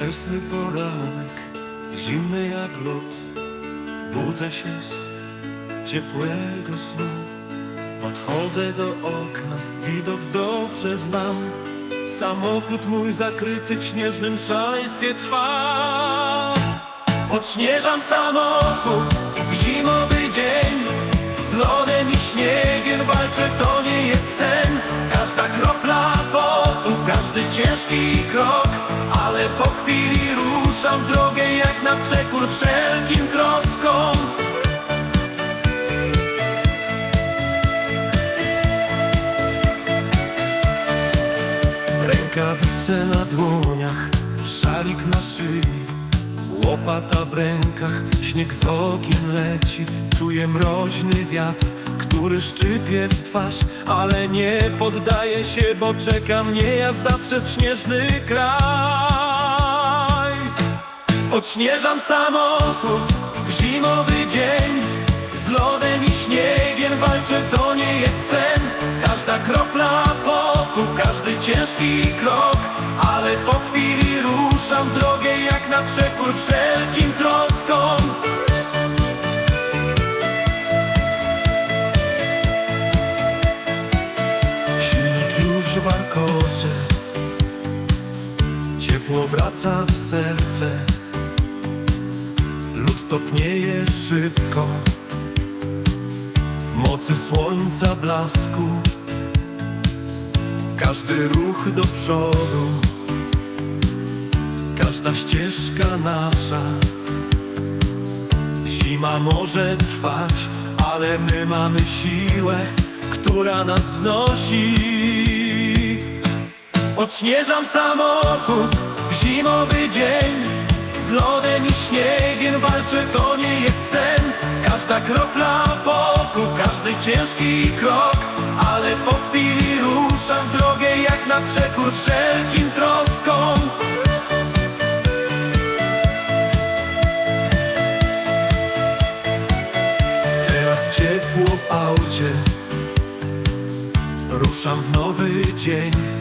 Wczesny poranek, zimny jak lód Budzę się z ciepłego snu. Podchodzę do okna, widok dobrze znam. Samochód mój zakryty w śnieżnym szaleństwie trwa. Odśnieżam samochód w zimowy dzień. Z lodem i śniegiem walczę, to ciężki krok Ale po chwili ruszam drogę jak na przekór wszelkim troskom. Rękawice na dłoniach, szalik na szyi Łopata w rękach, śnieg z okien leci Czuję mroźny wiatr, który szczypie w twarz Ale nie poddaję się, bo czeka mnie jazda przez śnieżny kraj. Odśnieżam samochód w zimowy dzień Z lodem i śniegiem walczę, to nie jest sen. Każda kropla potu, każdy ciężki krok Ale po chwili ruszam drogę jak na przekór wszelkim troskom już warkocze Ciepło wraca w serce. Lód topnieje szybko. W mocy słońca blasku. Każdy ruch do przodu. Każda ścieżka nasza. Zima może trwać, ale my mamy siłę, która nas wznosi Odśnieżam samochód w zimowy dzień. Z lodem i śniegiem walczę, to nie jest sen. Każda kropla potu, każdy ciężki krok. Ale po chwili ruszam w drogę jak na przekór wszelkim troskom Teraz ciepło w aucie. Ruszam w nowy dzień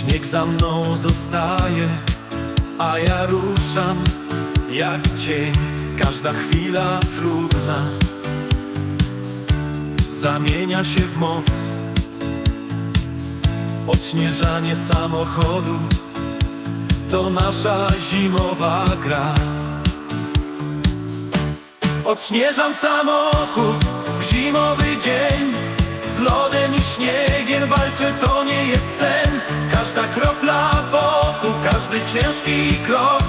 Śnieg za mną zostaje A ja ruszam jak cień. Każda chwila trudna Zamienia się w moc. Odśnieżanie samochodu To nasza zimowa gra. Odśnieżam samochód w zimowy dzień. Z lodem i śniegiem walczę, to nie jest sen Każda kropla potu, każdy ciężki krok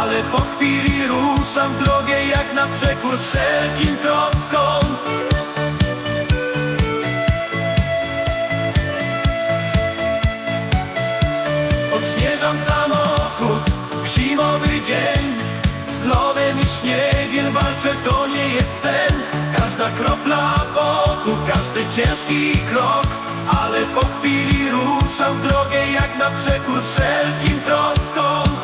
Ale po chwili ruszam w drogę jak na przekór wszelkim troskom. Odśnieżam samochód w zimowy dzień. Z lodem i śniegiem walczę, to nie jest sen. Każda kropla każdy ciężki krok Ale po chwili ruszam w drogę jak na przekór wszelkim troskom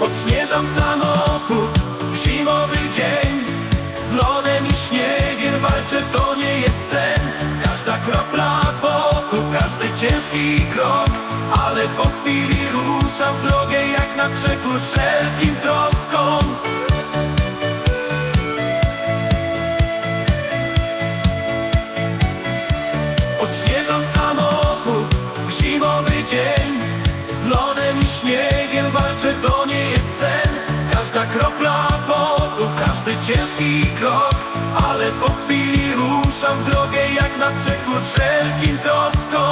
Odśnieżam samochód w zimowy dzień. Z lodem i śniegiem walczę, to nie jest sen. Każda kropla ciężki krok Ale po chwili ruszam w drogę jak na przekór wszelkim troskom. Odśnieżam samochód w zimowy dzień. Z lodem i śniegiem walczę, to nie jest sen. Każda kropla potu, każdy ciężki krok Ale po chwili ruszam w drogę jak na przekór wszelkim troskom